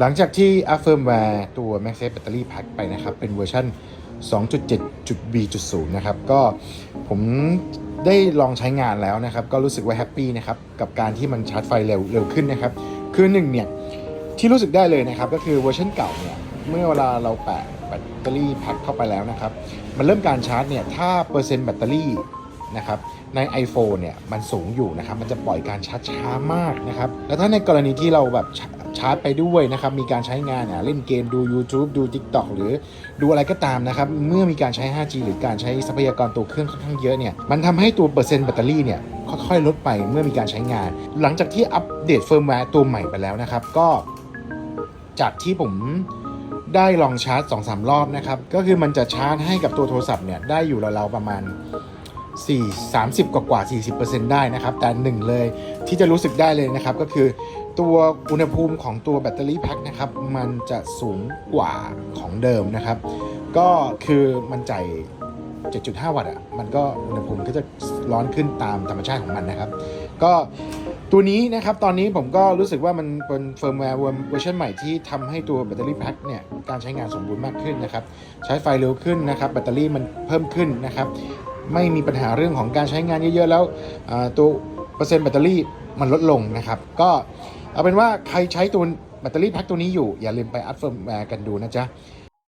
หลังจากที่อัพเฟิร์มแวร์ตัว MagSafe Battery Pack ไปนะครับ เป็นเวอร์ชัน 2.7.B.0 นะครับ ก็ผมได้ลองใช้งานแล้วนะครับ ก็รู้สึกว่าแฮปปี้นะครับ กับการที่มันชาร์จไฟเร็วเร็วขึ้นนะครับ คือหนึ่งเนี่ย ที่รู้สึกได้เลยนะครับ ก็คือเวอร์ชันเก่าเนี่ย เมื่อเวลาเราแปะแบตเตอรี่แพ็คเข้าไปแล้วนะครับ มันเริ่มการชาร์จเนี่ย ถ้าเปอร์เซ็นต์แบตเตอรี่นะครับใน iPhone เนี่ยมันสูงอยู่นะครับ มันจะปล่อยการชาร์จช้ามากนะครับ แล้วถ้าในกรณีที่เราแบบ ชาร์จไปด้วยนะครับมีการใช้งานเนี่ยเล่นเกมดู YouTube ดู TikTok หรือดูอะไรก็ตามนะครับเมื่อมีการใช้ 5G หรือการใช้ทรัพยากรตัวเครื่องค่อนข้างเยอะเนี่ยมันทำให้ตัวเปอร์เซ็นต์แบตเตอรี่เนี่ยค่อยๆลดไปเมื่อมีการใช้งาน หลังจากที่อัปเดตเฟิร์มแวร์ตัวใหม่ไปแล้วนะครับ ก็จากที่ผมได้ลองชาร์จ2-3รอบนะครับ ก็คือมันจะชาร์จให้กับตัวโทรศัพท์เนี่ยได้อยู่ราวๆประมาณ 4 30 กว่ากว่า 40%ได้นะครับ แต่หนึ่งเลยที่จะรู้สึกได้เลยนะครับ ก็คือ ตัวอุณหภูมิของตัวแบตเตอรี่แพ็คนะครับ มันจะสูงกว่าของเดิมนะครับ ก็คือมันจ่าย7.5 วัตต์อะ มันก็อุณหภูมิก็จะร้อนขึ้นตามธรรมชาติของมันนะครับ ก็ตัวนี้นะครับ ตอนนี้ผมก็รู้สึกว่ามันเป็นเฟิร์มแวร์เวอร์ชันใหม่ที่ทำให้ตัวแบตเตอรี่แพ็คเนี่ยการใช้งานสมบูรณ์มากขึ้นนะครับ ใช้ไฟเร็วขึ้นนะครับ แบตเตอรี่มันเพิ่มขึ้นนะครับ ไม่มีปัญหาเรื่องของการใช้งานเยอะๆ แล้วตัวเปอร์เซ็นต์แบตเตอรี่มันลดลงนะครับ ก็ เอาเป็นว่าใครใช้ตัวแบตเตอรี่แพ็คตัวนี้อยู่ อย่าลืมไปอัพเฟิร์มแวร์กันดูนะจ๊ะ